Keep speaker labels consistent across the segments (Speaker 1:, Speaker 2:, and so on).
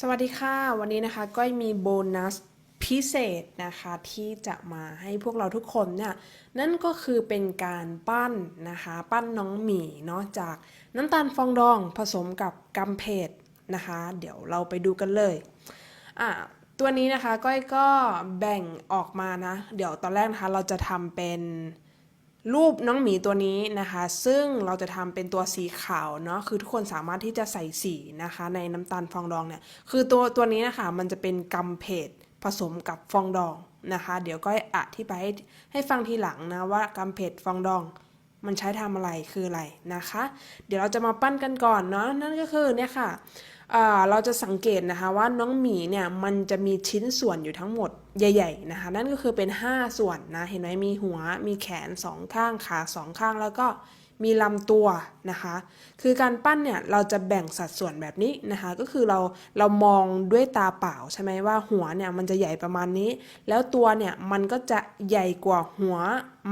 Speaker 1: สวัสดีค่ะ วันนี้นะคะก็มีโบนัสพิเศษนะคะที่จะมาให้พวกเราทุกคนเนี่ยนั่นก็คือเป็นการปั้นนะคะปั้นน้องหมีเนาะจากน้ำตาลฟองดองผสมกับกัมเพดนะคะ เดี๋ยวเราไปดูกันเลยอะตัวนี้นะคะก้อยก็แบ่งออกมานะ เดี๋ยวตอนแรกนะคะเราจะทำเป็น รูปน้องหมีตัวนี้นะคะ ซึ่งเราจะทำเป็นตัวสีขาวเนาะคือทุกคนสามารถที่จะใส่สีนะคะ ในน้ำตาลฟองดองเนี่ยคือตัวตัวนี้นะคะมันจะเป็นกัมเพดผสมกับฟองดองนะคะ เดี๋ยวก็อธิบายให้ให้ฟังทีหลังนะว่ากัมเพดฟองดอง มันใช้ทำอะไรคืออะไรนะคะ เดี๋ยวเราจะมาปั้นกันก่อนเนาะนั่นก็คือเนี่ยค่ะ เราจะสังเกตนะคะว่าน้องหมีเนี่ยมันจะมีชิ้นส่วนอยู่ทั้งหมดใหญ่ ๆ นะคะ นั่นก็คือเป็น 5 ส่วนนะเห็นไหมมีหัว มีแขนสองข้างขาสองข้างแล้วก็มีลำตัวนะคะ คือการปั้นเนี่ยเราจะแบ่งสัดส่วนแบบนี้นะคะ ก็คือเราเรามองด้วยตาเปล่าใช่ไหมว่าหัวเนี่ยมันจะใหญ่ประมาณนี้ แล้วตัวเนี่ยมันก็จะใหญ่กว่าหัว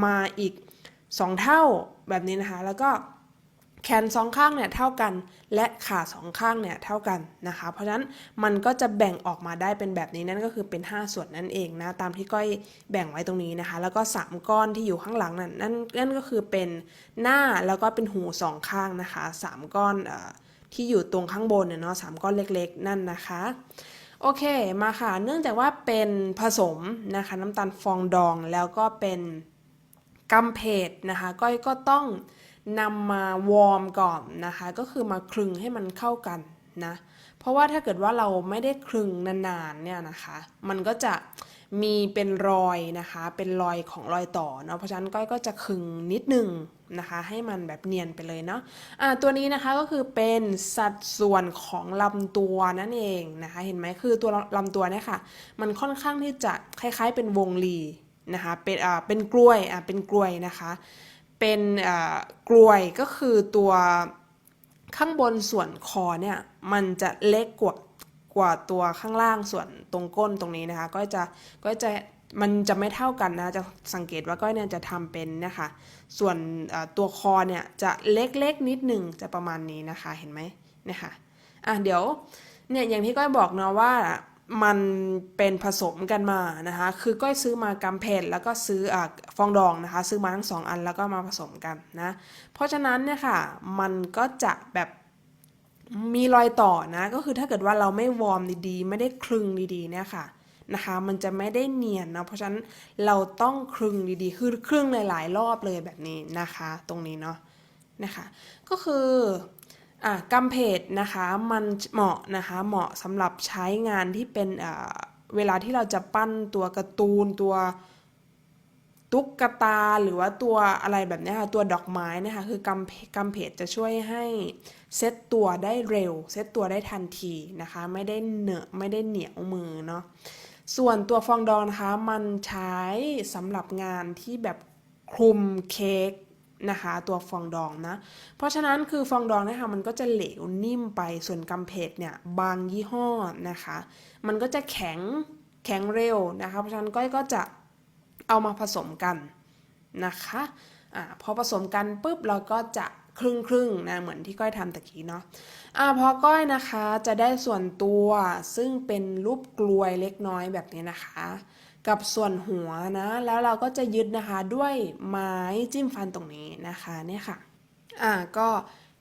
Speaker 1: มาอีก 2 เท่าแบบนี้นะคะ แล้วก็ แขนสองข้างเนี่ยเท่ากัน และขาสองข้างเนี่ยเท่ากันนะคะ เพราะฉะนั้นมันก็จะแบ่งออกมาได้เป็นแบบนี้นั่นก็คือเป็น 5 ส่วนนั่นเองนะตามที่ก้อยแบ่งไว้ตรงนี้นะคะ แล้วก็ 3 ก้อนที่อยู่ข้างหลังนั่นนั่นนั่นก็คือเป็นหน้าแล้วก็เป็นหูสองข้างนะคะ 3 ก้อนอที่อยู่ตรงข้างบนเนี่ยเนาะสามก้อนเล็กๆ นั่นนะคะโอเคมาค่ะเนื่องจากว่าเป็นผสมนะคะน้ำตาลฟองดองแล้วก็เป็นกัมเพดนะคะก้อยก็ต้อง นำมาวอร์มก่อนนะคะ ก็คือมาคลึงให้มันเข้ากันนะ เพราะว่าถ้าเกิดว่าเราไม่ได้คลึงนานๆเนี่ยนะคะ มันก็จะมีเป็นรอยนะคะ เป็นรอยของรอยต่อเนาะ เพราะฉะนั้นก้อยก็จะคลึงนิดนึงนะคะ ให้มันแบบเนียนไปเลยเนาะอ่าตัวนี้นะคะก็คือเป็นสัดส่วนของลำตัวนั่นเองนะคะ เห็นไหมคือตัวลำตัวเนี่ยค่ะ มันค่อนข้างที่จะคล้ายๆเป็นวงรีนะคะ เป็นอ่าเป็นกล้วยอ่าเป็นกล้วยนะคะ เป็นกลวยก็คือตัวข้างบนส่วนคอเนี่ยมันจะเล็กกว่ากว่าตัวข้างล่างส่วนตรงก้นตรงนี้นะคะ ก็จะก็จะมันจะไม่เท่ากันนะ จะสังเกตว่าก้อยเนี่ยจะทำเป็นนะคะ ส่วนตัวคอเนี่ยจะเล็กๆนิดหนึ่งจะประมาณนี้นะคะ เห็นไหมนะคะอะเดี๋ยวเนี่ยอย่างที่ก้อยบอกเนาะว่า มันเป็นผสมกันมานะคะคือก้อยซื้อมากำเพดแล้วก็ซื้ออฟองดองนะคะซื้อมาทั้งสองอันแล้วก็มาผสมกันนะเพราะฉะนั้นเนี่ยค่ะมันก็จะแบบมีรอยต่อนะก็คือถ้าเกิดว่าเราไม่วอร์มดีๆ ไม่ได้คลึงดีๆเนี่ยค่ะนะคะมันจะไม่ได้เนียนนะเพราะฉะนั้นเราต้องคลึงดีๆ คือคลึงหลายๆรอบเลยแบบนี้นะคะ ตรงนี้เนาะนะคะก็คือ อะกัมเพดนะคะมันเหมาะนะคะเหมาะสำหรับใช้งานที่เป็นเวลาที่เราจะปั้นตัวการ์ตูนตัวตุ๊กตาหรือว่าตัวอะไรแบบเนี้ยค่ะตัวดอกไม้นะคะคือกัมกัมเพดจะช่วยให้เซตตัวได้เร็ว เซตตัวได้ทันทีนะคะ ไม่ได้เหนอะไม่ได้เหนียวมือเนาะส่วนตัวฟองดองนะคะมันใช้สำหรับงานที่แบบคลุมเค้ก นะคะ ตัวฟองดองนะ เพราะฉะนั้นคือฟองดองนะคะมันก็จะเหลวนิ่มไปส่วนกัมเพดเนี่ยบางยี่ห้อนะคะ มันก็จะแข็งแข็งเร็วนะคะ เพราะฉะนั้นก้อยก็จะเอามาผสมกันนะคะอ่าพอผสมกันปุ๊บเราก็จะครึ่งครึ่งนะเหมือนที่ก้อยทำตะกี้เนาะอ่าพอก้อยนะคะจะได้ส่วนตัวซึ่งเป็นรูปกลวยเล็กน้อยแบบนี้นะคะ กับส่วนหัวนะ แล้วเราก็จะยึดนะคะด้วยไม้จิ้มฟันตรงนี้นะคะเนี่ยค่ะอ่าก็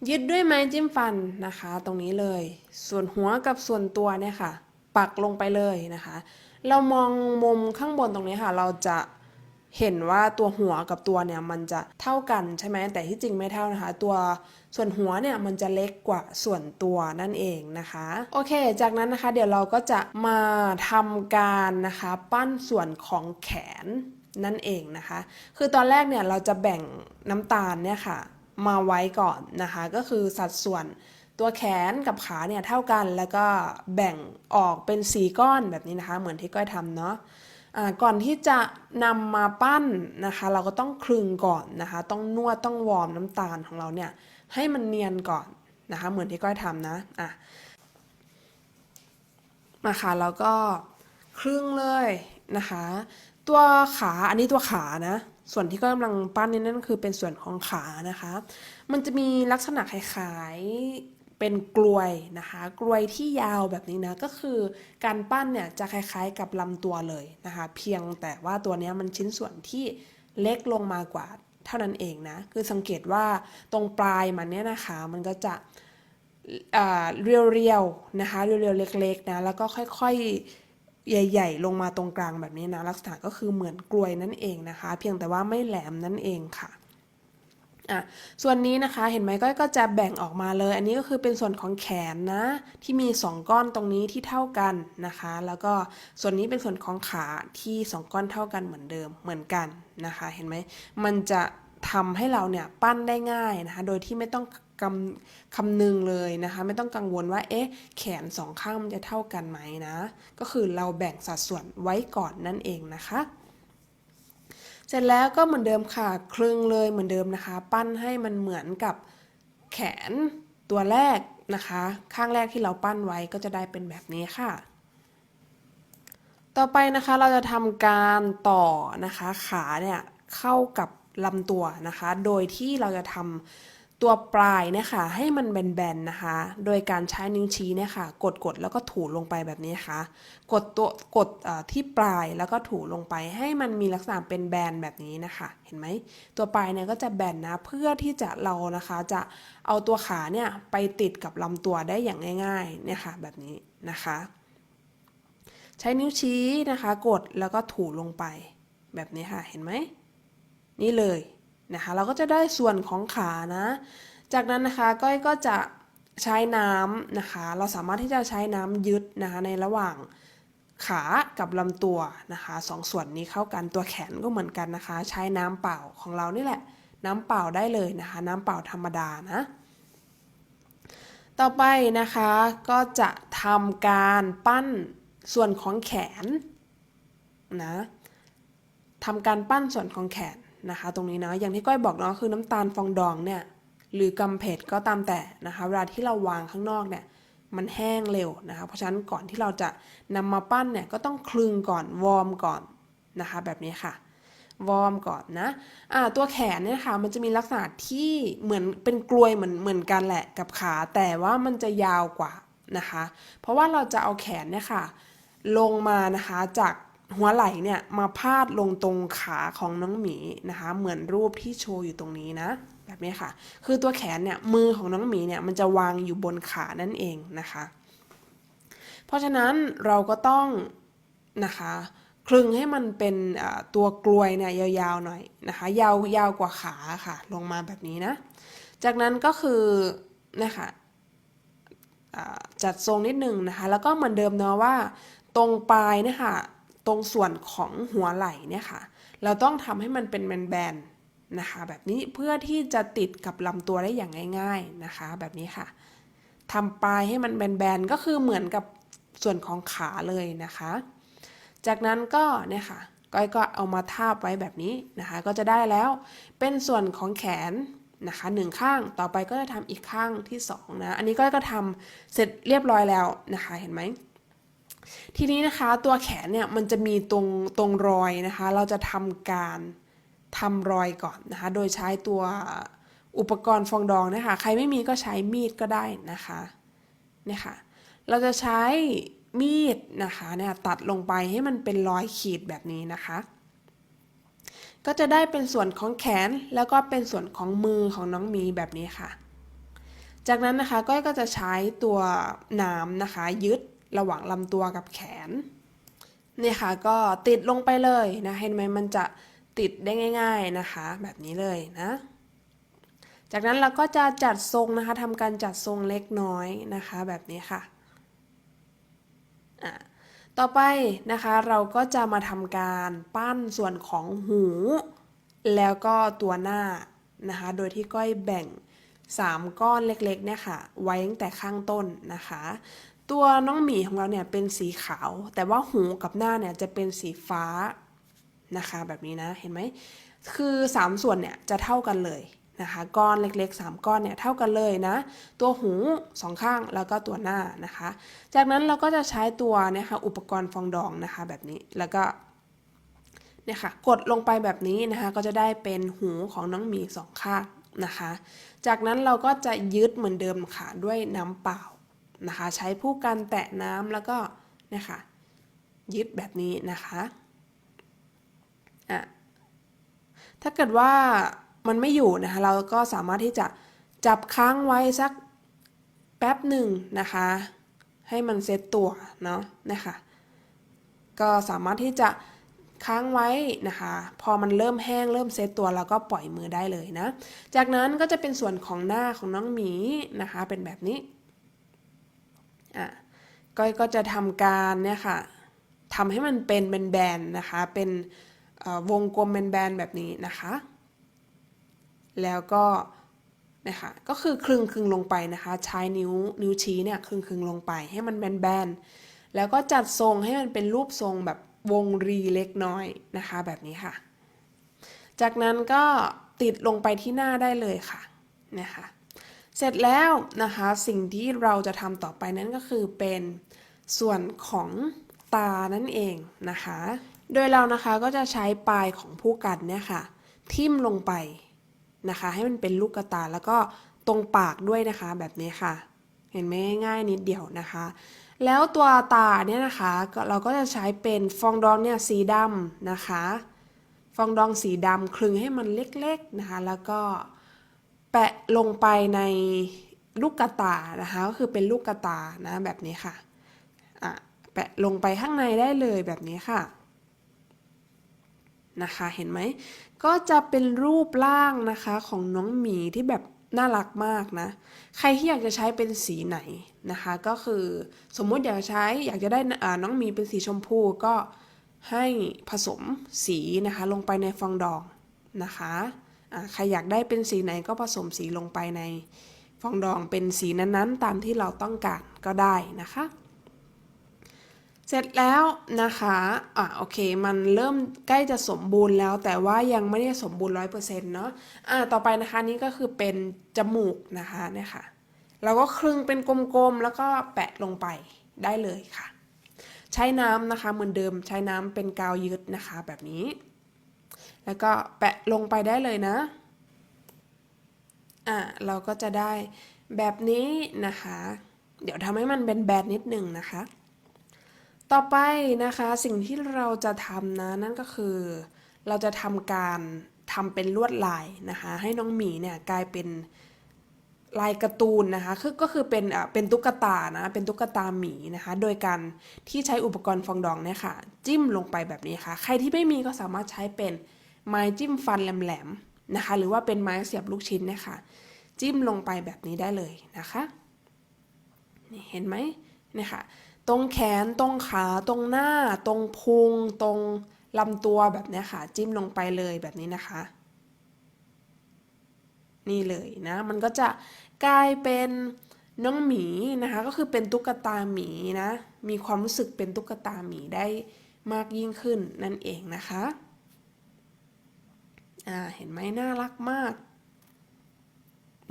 Speaker 1: ยึดด้วยไม้จิ้มฟันนะคะ ตรงนี้เลย ส่วนหัวกับส่วนตัวเนี่ยค่ะ ปักลงไปเลยนะคะ เรามองมุมข้างบนตรงนี้ค่ะ เราจะ เห็นว่าตัวหัวกับตัวเนี่ยมันจะเท่ากันใช่ไหมแต่ที่จริงไม่เท่านะคะ ตัวส่วนหัวเนี่ยมันจะเล็กกว่าส่วนตัวนั่นเองนะคะ โอเค จากนั้นนะคะ เดี๋ยวเราก็จะมาทำการนะคะปั้นส่วนของแขนนั่นเองนะคะ คือตอนแรกเนี่ยเราจะแบ่งน้ำตาลเนี่ยค่ะ มาไว้ก่อนนะคะ ก็คือสัดส่วนตัวแขนกับขาเนี่ยเท่ากันแล้วก็แบ่งออกเป็นสีก้อนแบบนี้นะคะ เหมือนที่ก้อยทำเนาะ ก่อนที่จะนำมาปั้นนะคะ เราก็ต้องคลึงก่อนนะคะ ต้องนวดต้องวอร์มน้ำตาลของเราเนี่ยให้มันเนียนก่อนนะคะ เหมือนที่ก้อยทำนะอะมาค่ะแล้วก็ครึ่งเลยนะคะ ตัวขาอันนี้ตัวขานะ ส่วนที่ก็กำลังปั้นนี่นั่นคือเป็นส่วนของขานะคะ มันจะมีลักษณะคล้าย เป็นกลวยนะคะ กลวยที่ยาวแบบนี้นะ ก็คือการปั้นเนี่ยจะคล้ายๆกับลำตัวเลยนะคะ เพียงแต่ว่าตัวเนี้ยมันชิ้นส่วนที่เล็กลงมากว่าเท่านั้นเองนะ คือสังเกตว่าตรงปลายมันเนี่ยนะคะ มันก็จะเรียวๆนะคะ เรียวๆเล็กๆนะ แล้วก็ค่อยๆ ใหญ่ ๆ ลงมาตรงกลางแบบนี้นะ ลักษณะก็คือเหมือนกลวยนั่นเองนะคะ เพียงแต่ว่าไม่แหลมนั่นเองค่ะ อะส่วนนี้นะคะเห็นไหมก้อยก็จะแบ่งออกมาเลย อันนี้ก็คือเป็นส่วนของแขนนะที่มี 2 ก้อนตรงนี้ที่เท่ากันนะคะ แล้วก็ส่วนนี้เป็นส่วนของขาที่ 2 ก้อนเท่ากันเหมือนเดิมเหมือนกันนะคะ เห็นไหมมันจะทำให้เราเนี่ยปั้นได้ง่ายนะคะ โดยที่ไม่ต้องกำคำนึงเลยนะคะ ไม่ต้องกังวลว่าเอ๊ะแขนสองข้างมันจะเท่ากันไหมนะ ก็คือเราแบ่งสัดส่วนไว้ก่อนนั่นเองนะคะ เสร็จแล้วก็เหมือนเดิมค่ะ คลึงเลยเหมือนเดิมนะคะ ปั้นให้มันเหมือนกับแขนตัวแรกนะคะ ข้างแรกที่เราปั้นไว้ก็จะได้เป็นแบบนี้ค่ะ ต่อไปนะคะเราจะทำการต่อนะคะ ขาเนี่ยเข้ากับลำตัวนะคะ โดยที่เราจะทำ ตัวปลายเนี่ยค่ะให้มันแบนๆนะคะ โดยการใช้นิ้วชี้เนี่ยค่ะกดๆแล้วก็ถูลงไปแบบนี้ค่ะ กดตัวกดที่ปลายแล้วก็ถูลงไป ให้มันมีลักษณะเป็นแบนแบบนี้นะคะ เห็นไหมตัวปลายเนี่ยก็จะแบนนะเพื่อที่จะเรานะคะ จะเอาตัวขาเนี่ยไปติดกับลำตัวได้อย่างง่ายๆเนี่ยค่ะแบบนี้นะคะ ใช้นิ้วชี้นะคะ กดแล้วก็ถูลงไป แบบนี้ค่ะเห็นไหมนี่เลย นะคะ เราก็จะได้ส่วนของขานะ จากนั้นนะคะก้อยก็จะใช้น้ำนะคะ เราสามารถที่จะใช้น้ำยึดนะคะในระหว่างขากับลำตัวนะคะสองส่วนนี้เข้ากันตัวแขนก็เหมือนกันนะคะ ใช้น้ำเปล่าของเรานี่แหละ น้ำเปล่าได้เลยนะคะ น้ำเปล่าธรรมดานะ ต่อไปนะคะก็จะทำการปั้นส่วนของแขนนะทำการปั้นส่วนของแขน นะคะ ตรงนี้นะอย่างที่ก้อยบอกเนาะคือน้ำตาลฟองดองเนี่ยหรือกำเผ็ดก็ตามแต่นะคะเวลาที่เราวางข้างนอกเนี่ยมันแห้งเร็วนะคะเพราะฉะนั้นก่อนที่เราจะนำมาปั้นเนี่ยก็ต้องคลึงก่อนวอร์มก่อนนะคะแบบนี้ค่ะวอร์มก่อนนะอ่าตัวแขนเนี่ยค่ะมันจะมีลักษณะที่เหมือนเป็นกลวยเหมือนเหมือนกันแหละกับขา แต่ว่ามันจะยาวกว่านะคะ เพราะว่าเราจะเอาแขนเนี่ยค่ะ ลงมานะคะจาก หัวไหล่เนี่ยมาพาดลงตรงขาของน้องหมีนะคะ เหมือนรูปที่โชว์อยู่ตรงนี้นะ แบบนี้ค่ะ คือตัวแขนเนี่ยมือของน้องหมีเนี่ยมันจะวางอยู่บนขานั่นเองนะคะ เพราะฉะนั้นเราก็ต้องนะคะคลึงให้มันเป็นตัวกลวยเนี่ยยาวๆหน่อยนะคะ ยาวยาวกว่าขาค่ะ ลงมาแบบนี้นะ จากนั้นก็คือนะคะจัดทรงนิดนึงนะคะ แล้วก็เหมือนเดิมเนาะว่าตรงปลายเนี่ยค่ะ ตรงส่วนของหัวไหล่เนี่ยค่ะ เราต้องทำให้มันเป็นแบนๆนะคะ แบบนี้เพื่อที่จะติดกับลำตัวได้อย่างง่าย ๆนะคะ แบบนี้ค่ะทำปลายให้มันแบนๆก็คือเหมือนกับส่วนของขาเลยนะคะ จากนั้นก็เนี่ยค่ะก้อยก็เอามาทาบไว้แบบนี้นะคะ ก็จะได้แล้วเป็นส่วนของแขนนะคะหนึ่งข้างต่อไปก็จะทำอีกข้างที่สองนะ อันนี้ก้อยก็ทำเสร็จเรียบร้อยแล้วนะคะ เห็นไหม ทีนี้นะคะตัวแขนเนี่ยมันจะมีตรงตรงรอยนะคะ เราจะทำการทำรอยก่อนนะคะ โดยใช้ตัวอุปกรณ์ฟองดองนะคะ ใครไม่มีก็ใช้มีดก็ได้นะคะเนี่ยค่ะ เราจะใช้มีดนะคะเนี่ยตัดลงไปให้มันเป็นรอยขีดแบบนี้นะคะ ก็จะได้เป็นส่วนของแขนแล้วก็เป็นส่วนของมือของน้องมีแบบนี้ค่ะ จากนั้นนะคะก้อยก็จะใช้ตัวหนามนะคะ ยึด ระหว่างลำตัวกับแขนเนี่ยค่ะก็ติดลงไปเลยนะเห็นไหมมันจะติดได้ง่าย ๆนะคะ แบบนี้เลยนะ จากนั้นเราก็จะจัดทรงนะคะทำการจัดทรงเล็กน้อยนะคะ แบบนี้ค่ะอะต่อไปนะคะเราก็จะมาทำการปั้นส่วนของหู แล้วก็ตัวหน้านะคะ โดยที่ก้อยแบ่ง 3 ก้อนเล็กๆเนี่ยค่ะ ไว้ตั้งแต่ข้างต้นนะคะ ตัวน้องหมีของเราเนี่ยเป็นสีขาว แต่ว่าหูกับหน้าเนี่ยจะเป็นสีฟ้านะคะ แบบนี้นะเห็นไหมคือ 3 ส่วนเนี่ยจะเท่ากันเลยนะคะก้อนเล็กๆ 3 ก้อนเนี่ยเท่ากันเลยนะ ตัวหูสองข้างแล้วก็ตัวหน้านะคะ จากนั้นเราก็จะใช้ตัวเนี่ยค่ะอุปกรณ์ฟองดองนะคะแบบนี้แล้วก็เนี่ยค่ะกดลงไปแบบนี้นะคะก็จะได้เป็นหูของน้องหมีสองข้างนะคะ จากนั้นเราก็จะยึดเหมือนเดิมค่ะด้วยน้ำเปล่า นะคะ ใช้ผู้กันแตะน้ำแล้วก็เนี่ยค่ะยึดแบบนี้นะคะอะถ้าเกิดว่ามันไม่อยู่นะคะเราก็สามารถที่จะจับค้างไว้สักแป๊บหนึ่งนะคะ ให้มันเซตตัวเนาะนะคะก็สามารถที่จะค้างไว้นะคะ พอมันเริ่มแห้งเริ่มเซตตัวแล้วก็ปล่อยมือได้เลยนะ จากนั้นก็จะเป็นส่วนของหน้าของน้องหมีนะคะ เป็นแบบนี้ อะก้อยก็จะทำการเนี่ยค่ะทำให้มันเป็นแบนๆนะคะ เป็นวงกลมแบนๆแบบนี้นะคะ แล้วก็นะคะก็คือคลึงคลึงลงไปนะคะ ใช้นิ้วนิ้วชี้เนี่ยคลึงคลึงลงไปให้มันแบนๆแล้วก็จัดทรงให้มันเป็นรูปทรงแบบวงรีเล็กน้อยนะคะแบบนี้ค่ะ จากนั้นก็ติดลงไปที่หน้าได้เลยค่ะนะคะ เสร็จแล้วนะคะสิ่งที่เราจะทำต่อไปนั้นก็คือเป็นส่วนของตานั่นเองนะคะ โดยเรานะคะก็จะใช้ปลายของผู้กันเนี่ยค่ะ ทิ่มลงไปนะคะ ให้มันเป็นลูกกระตาแล้วก็ตรงปากด้วยนะคะแบบนี้ค่ะ เห็นไหมง่ายนิดเดียวนะคะ แล้วตัวตาเนี่ยนะคะเราก็จะใช้เป็นฟองดองเนี่ยสีดำนะคะ ฟองดองสีดำคลึงให้มันเล็กๆนะคะ แล้วก็ แปะลงไปในลูกกระตานะคะก็คือเป็นลูกกระตานะแบบนี้ค่ะอะแปะลงไปข้างในได้เลยแบบนี้ค่ะนะคะเห็นไหมก็จะเป็นรูปร่างนะคะของน้องหมีที่แบบน่ารักมากนะ ใครที่อยากจะใช้เป็นสีไหนนะคะ ก็คือสมมุติอยากใช้อยากจะได้น้องหมีเป็นสีชมพูก็ให้ผสมสีนะคะลงไปในฟองดองนะคะ ใครอยากได้เป็นสีไหนก็ผสมสีลงไปในฟองดองเป็นสีนั้นๆ ตามที่เราต้องการก็ได้นะคะ เสร็จแล้วนะคะอะโอเค มันเริ่มใกล้จะสมบูรณ์แล้ว แต่ว่ายังไม่ได้สมบูรณ์ร้อยเปอร์เซ็นต์เนาะอะต่อไปนะคะนี่ก็คือเป็นจมูกนะคะเนี่ยค่ะเราก็คลึงเป็นกลมๆแล้วก็แปะลงไปได้เลยค่ะ ใช้น้ำนะคะเหมือนเดิมใช้น้ำเป็นกาวยึดนะคะแบบนี้ แล้วก็แปะลงไปได้เลยนะอะเราก็จะได้แบบนี้นะคะ เดี๋ยวทำให้มันเป็นแบนนิดหนึ่งนะคะ ต่อไปนะคะสิ่งที่เราจะทำนะนั่นก็คือ เราจะทำการทำเป็นลวดลายนะคะ ให้น้องหมีเนี่ยกลายเป็นลายการ์ตูนนะคะคือก็คือเป็นอ่เป็นตุ๊กตานะเป็นตุ๊กตาหมีนะคะ โดยการที่ใช้อุปกรณ์ฟองดองเนี่ยค่ะ จิ้มลงไปแบบนี้ค่ะ ใครที่ไม่มีก็สามารถใช้เป็น ไม้จิ้มฟันแหลมๆนะคะ หรือว่าเป็นไม้เสียบลูกชิ้นนี่ยค่ะจิ้มลงไปแบบนี้ได้เลยนะคะนี่เห็นไหมเนี่ยค่ะ ตรงแขนตรงขาตรงหน้า ตรงพุง ตรงลำตัวแบบนี้ค่ะ จิ้มลงไปเลยแบบนี้นะคะ นี่เลยนะมันก็จะกลายเป็นน้องหมีนะคะ ก็คือเป็นตุ๊กตาหมีนะ มีความรู้สึกเป็นตุ๊กตาหมีได้มากยิ่งขึ้นนั่นเองนะคะ อ่าเห็นไหมน่ารักมาก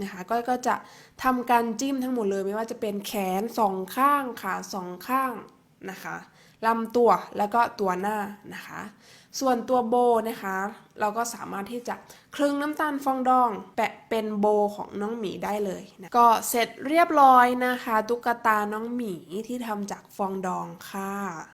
Speaker 1: นะคะก้อยก็จะทำการจิ้มทั้งหมดเลยไม่ว่าจะเป็นแขนสองข้างขาสองข้างนะคะลำตัวแล้วก็ตัวหน้านะคะ ส่วนตัวโบนะคะ เราก็สามารถที่จะคลึงน้ำตาลฟองดอง แปะเป็นโบของน้องหมีได้เลยนะก็เสร็จเรียบร้อยนะคะ ตุ๊กตาน้องหมีที่ทำจากฟองดองค่ะ